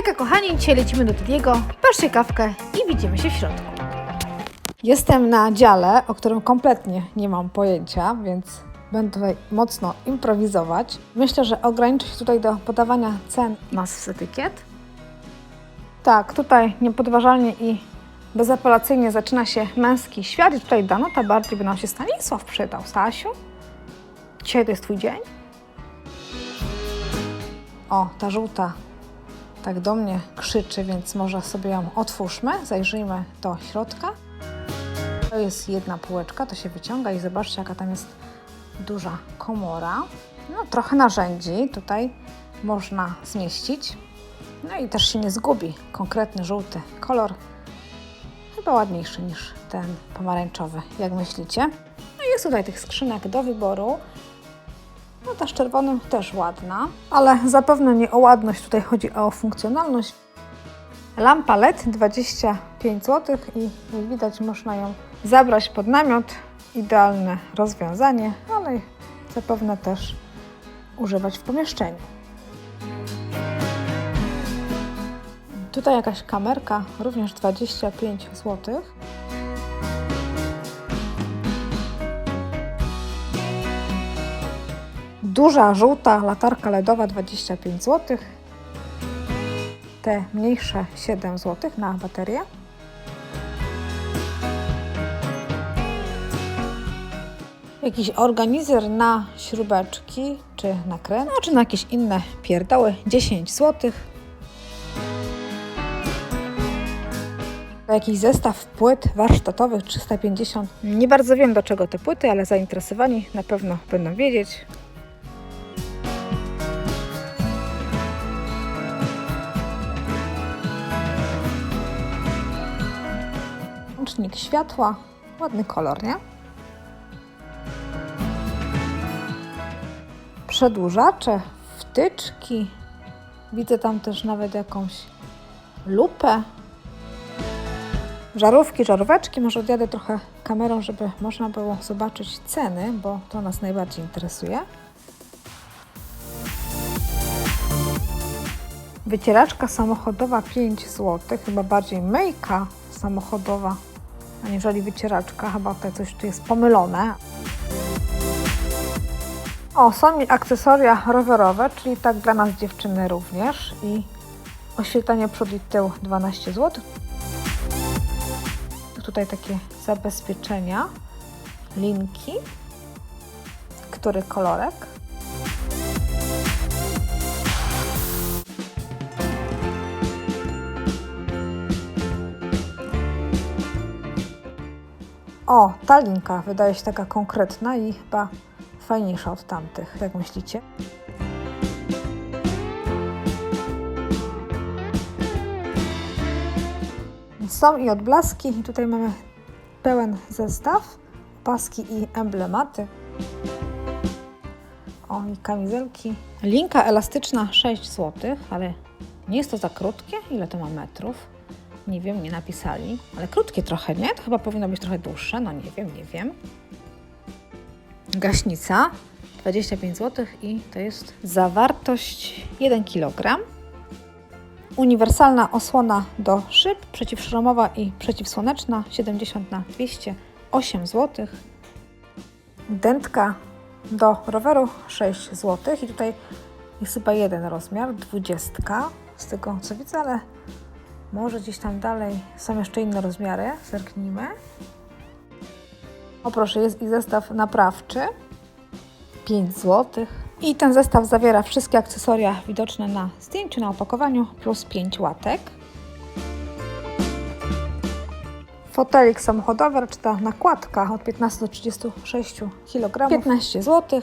Hejka kochani, dzisiaj lecimy do Tediego, patrzcie kawkę i widzimy się w środku. Jestem na dziale, o którym kompletnie nie mam pojęcia, więc będę tutaj mocno improwizować. Myślę, że ograniczę się tutaj do podawania cen nas z etykiet. Tak, tutaj niepodważalnie i bezapelacyjnie zaczyna się męski świat i tutaj Danuta bardziej by nam się Stanisław przydał. Stasiu, dzisiaj to jest Twój dzień? O, ta żółta tak do mnie krzyczy, więc może sobie ją otwórzmy, zajrzyjmy do środka. To jest jedna półeczka, to się wyciąga i zobaczcie, jaka tam jest duża komora. No, trochę narzędzi tutaj można zmieścić. No i też się nie zgubi konkretny żółty kolor. Chyba ładniejszy niż ten pomarańczowy, jak myślicie. No jest tutaj tych skrzynek do wyboru. No ta z czerwonym też ładna, ale zapewne nie o ładność, tutaj chodzi o funkcjonalność. Lampa LED 25 zł i jak widać można ją zabrać pod namiot. Idealne rozwiązanie, ale zapewne też używać w pomieszczeniu. Tutaj jakaś kamerka, również 25 zł. Duża, żółta latarka LEDowa 25 zł. Te mniejsze 7 zł na baterię. Jakiś organizer na śrubeczki, czy na krem, no, czy na jakieś inne pierdoły 10 zł. Jakiś zestaw płyt warsztatowych 350. Nie bardzo wiem do czego te płyty, ale zainteresowani na pewno będą wiedzieć. Łącznik światła, ładny kolor, nie? Przedłużacze, wtyczki. Widzę tam też nawet jakąś lupę. Żarówki, żaróweczki. Może odjadę trochę kamerą, żeby można było zobaczyć ceny, bo to nas najbardziej interesuje. Wycieraczka samochodowa 5 zł, chyba bardziej myjka samochodowa, aniżeli wycieraczka. Chyba tutaj coś tu jest pomylone. O, są mi akcesoria rowerowe, czyli tak dla nas dziewczyny również i oświetlenie przód i tył 12 zł. Tutaj takie zabezpieczenia, linki, który kolorek. O, ta linka wydaje się taka konkretna i chyba fajniejsza od tamtych, jak myślicie? Są i odblaski, i tutaj mamy pełen zestaw, paski i emblematy. O, i kamizelki. Linka elastyczna 6 zł, ale nie jest to za krótkie. Ile to ma metrów? Nie wiem, nie napisali, ale krótkie trochę, nie? To chyba powinno być trochę dłuższe, no nie wiem, nie wiem. Gaśnica 25 zł i to jest zawartość 1 kg. Uniwersalna osłona do szyb, przeciwszromowa i przeciwsłoneczna 70 na 208 zł. Dętka do roweru 6 zł i tutaj jest chyba jeden rozmiar, 20 z tego co widzę, ale może gdzieś tam dalej są jeszcze inne rozmiary, zerknijmy. O proszę, jest i zestaw naprawczy, 5 zł. I ten zestaw zawiera wszystkie akcesoria widoczne na zdjęciu, na opakowaniu, plus 5 łatek. Fotelik samochodowy, czy ta nakładka od 15 do 36 kg, 15 zł.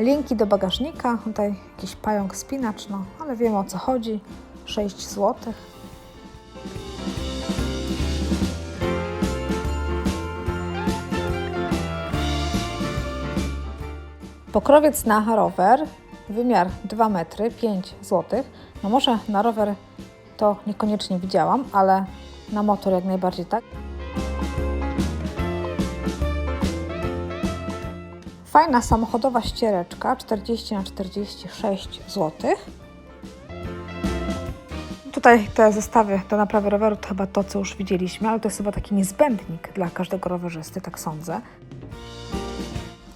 Linki do bagażnika, tutaj jakiś pająk spinacz, no ale wiemy o co chodzi, 6 zł. Pokrowiec na rower, wymiar 2 metry, 5 zł. No może na rower to niekoniecznie widziałam, ale na motor jak najbardziej tak. Fajna samochodowa ściereczka 40 na 46 zł. tutaj te zestawy do naprawy roweru to chyba to, co już widzieliśmy, ale to jest chyba taki niezbędnik dla każdego rowerzysty, tak sądzę.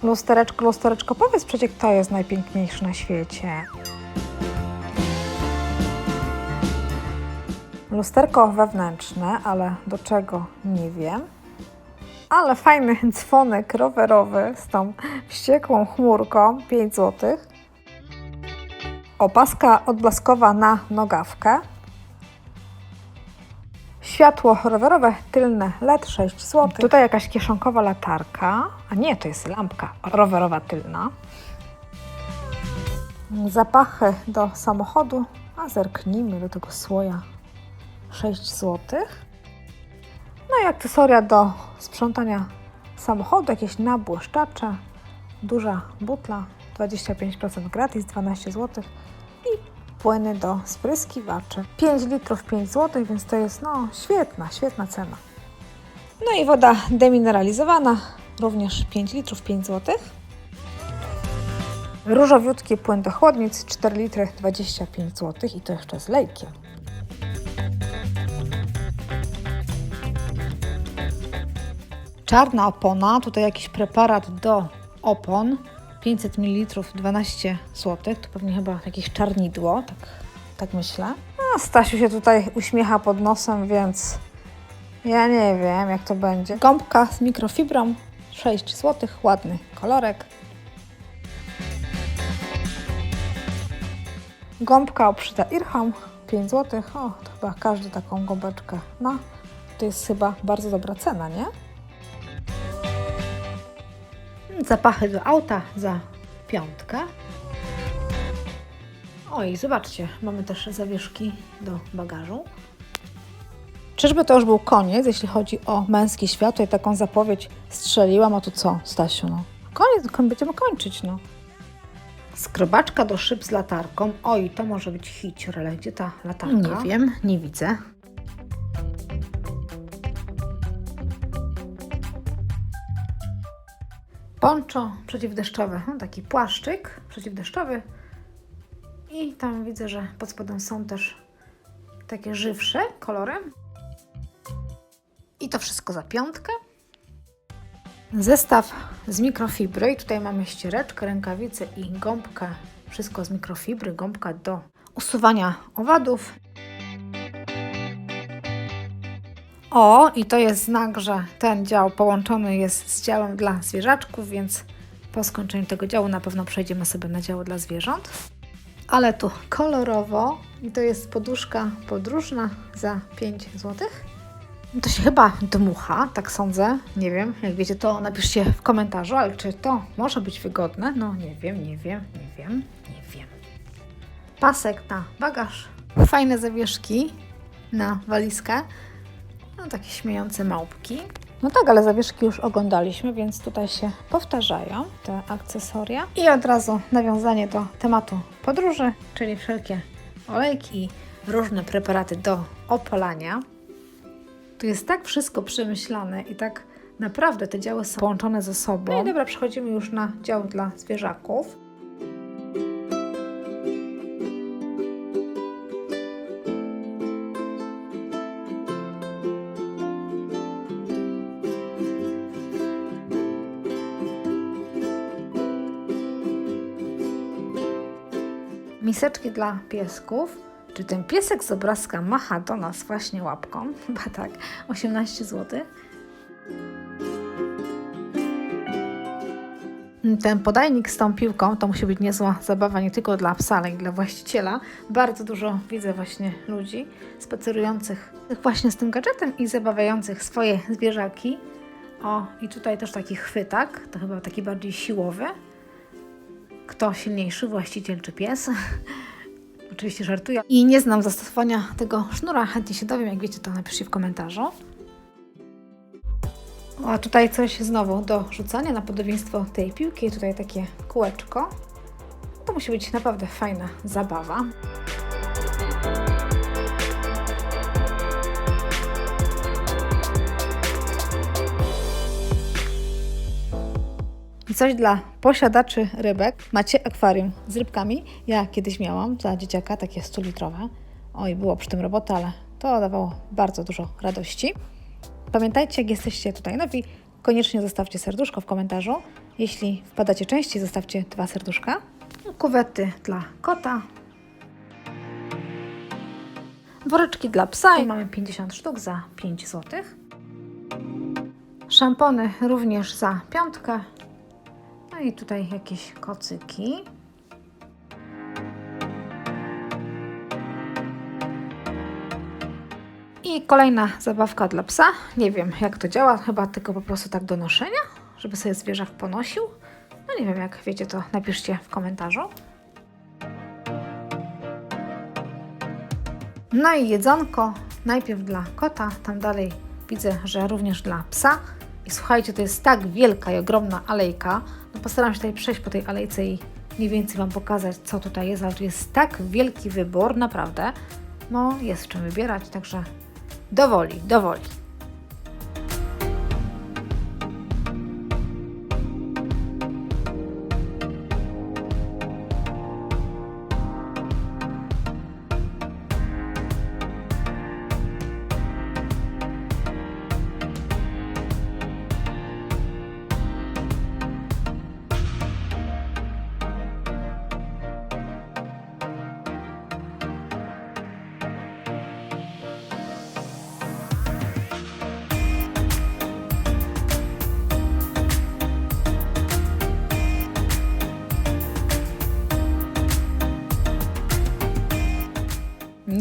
Lustereczko, lustereczko, powiedz przecież, kto jest najpiękniejszy na świecie. Lusterko wewnętrzne, ale do czego nie wiem. Ale fajny dzwonek rowerowy z tą wściekłą chmurką, 5 zł. Opaska odblaskowa na nogawkę. Światło rowerowe tylne LED 6 zł. Tutaj jakaś kieszonkowa latarka. A nie, to jest lampka rowerowa tylna. Zapachy do samochodu. A zerknijmy do tego słoja 6 zł. No i akcesoria do sprzątania samochodu, jakieś nabłyszczacze, duża butla, 25% gratis, 12 zł i płyny do spryskiwaczy. 5 litrów 5 zł, więc to jest no świetna, świetna cena. No i woda demineralizowana, również 5 litrów 5 zł. Różowiutki płyn do chłodnic, 4 litry 25 zł i to jeszcze z lejkiem. Czarna opona, tutaj jakiś preparat do opon, 500 ml, 12 zł, to pewnie chyba jakieś czarnidło, tak, tak myślę. A Stasiu się tutaj uśmiecha pod nosem, więc ja nie wiem jak to będzie. Gąbka z mikrofibrą, 6 zł, ładny kolorek. Gąbka obszyta Irham, 5 zł. O, to chyba każdy taką gąbeczkę ma. To jest chyba bardzo dobra cena, nie? Zapachy do auta za piątkę. Oj, zobaczcie, mamy też zawieszki do bagażu. Czyżby to już był koniec, jeśli chodzi o męski świat? Tutaj taką zapowiedź strzeliłam, a tu co, Stasiu? No. Koniec, kon- będziemy kończyć, no. Skrobaczka do szyb z latarką. Oj, to może być hicior, ale gdzie ta latarka? Nie wiem, nie widzę. Poncho przeciwdeszczowe, taki płaszczyk przeciwdeszczowy. I tam widzę, że pod spodem są też takie żywsze kolorem. I to wszystko za piątkę. Zestaw z mikrofibry. I tutaj mamy ściereczkę, rękawice i gąbkę. Wszystko z mikrofibry, gąbka do usuwania owadów. O, i to jest znak, że ten dział połączony jest z działem dla zwierzaczków, więc po skończeniu tego działu na pewno przejdziemy sobie na dział dla zwierząt. Ale tu kolorowo i to jest poduszka podróżna za 5 zł. To się chyba dmucha, tak sądzę. Nie wiem, jak wiecie, to napiszcie w komentarzu, ale czy to może być wygodne? No nie wiem, nie wiem, nie wiem, nie wiem. Pasek na bagaż, fajne zawieszki na walizkę. No takie śmiejące małpki. No tak, ale zawieszki już oglądaliśmy, więc tutaj się powtarzają te akcesoria. I od razu nawiązanie do tematu podróży, czyli wszelkie olejki i różne preparaty do opalania. Tu jest tak wszystko przemyślane i tak naprawdę te działy są połączone ze sobą. No i dobra, przechodzimy już na dział dla zwierzaków. Miseczki dla piesków. Czy ten piesek z obrazka macha do nas właśnie łapką? Chyba tak, 18 zł. Ten podajnik z tą piłką to musi być niezła zabawa nie tylko dla psa, ale i dla właściciela. Bardzo dużo widzę właśnie ludzi spacerujących właśnie z tym gadżetem i zabawiających swoje zwierzaki. O, i tutaj też taki chwytak, to chyba taki bardziej siłowy. Kto silniejszy, właściciel czy pies? Oczywiście żartuję. I nie znam zastosowania tego sznura. Chętnie się dowiem. Jak wiecie, to napiszcie w komentarzu. A tutaj coś znowu do rzucania na podobieństwo tej piłki. Tutaj takie kółeczko. To musi być naprawdę fajna zabawa. Coś dla posiadaczy rybek. Macie akwarium z rybkami. Ja kiedyś miałam za dzieciaka takie 100-litrowe. Oj, było przy tym roboty, ale to dawało bardzo dużo radości. Pamiętajcie, jak jesteście tutaj nowi, koniecznie zostawcie serduszko w komentarzu. Jeśli wpadacie częściej, zostawcie dwa serduszka. Kuwety dla kota. Woreczki dla psa i mamy 50 sztuk za 5 zł. Szampony również za piątkę. No i tutaj jakieś kocyki. I kolejna zabawka dla psa. Nie wiem jak to działa, chyba tylko po prostu tak do noszenia, żeby sobie zwierzak ponosił. No nie wiem, jak wiecie, to napiszcie w komentarzu. No i jedzonko. Najpierw dla kota, tam dalej widzę, że również dla psa. I słuchajcie, to jest tak wielka i ogromna alejka. Postaram się tutaj przejść po tej alejce i mniej więcej Wam pokazać, co tutaj jest, ale tu jest tak wielki wybór, naprawdę. No, jest czym wybierać, także dowoli, dowoli.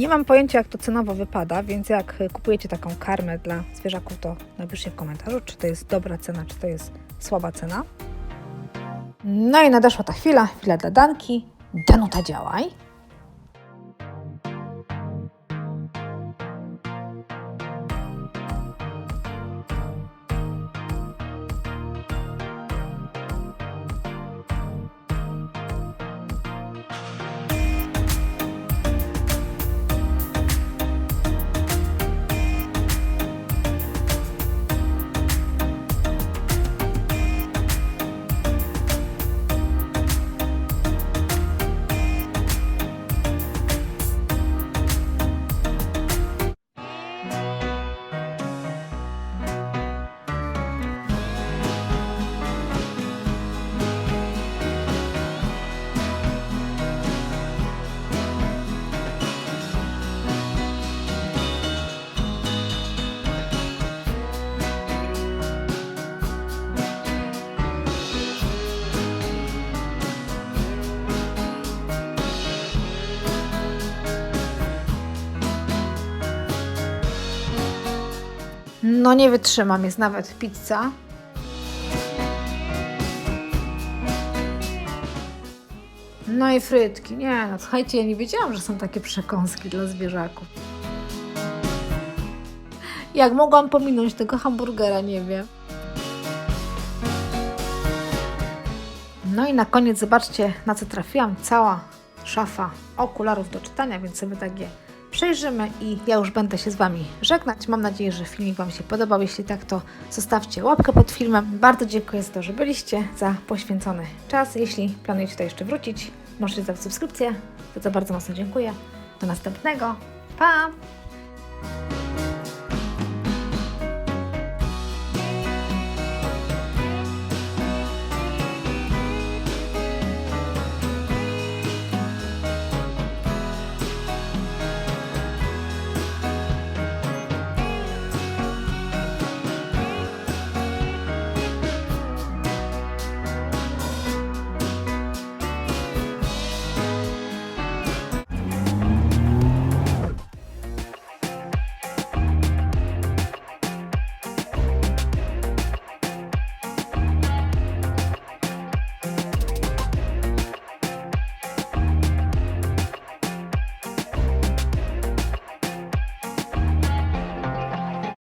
Nie mam pojęcia, jak to cenowo wypada, więc jak kupujecie taką karmę dla zwierzaków, to napiszcie w komentarzu, czy to jest dobra cena, czy to jest słaba cena. No i nadeszła ta chwila, chwila dla Danki. Danuta, działaj. No nie wytrzymam, jest nawet pizza. No i frytki. Nie, no słuchajcie, ja nie wiedziałam, że są takie przekąski dla zwierzaków. Jak mogłam pominąć tego hamburgera, nie wiem. No i na koniec zobaczcie, na co trafiłam. Cała szafa okularów do czytania, więc sobie tak je przejrzymy i ja już będę się z Wami żegnać. Mam nadzieję, że filmik Wam się podobał. Jeśli tak, to zostawcie łapkę pod filmem. Bardzo dziękuję za to, że byliście, za poświęcony czas. Jeśli planujecie tutaj jeszcze wrócić, możecie zostawić subskrypcję. To co bardzo mocno dziękuję. Do następnego. Pa!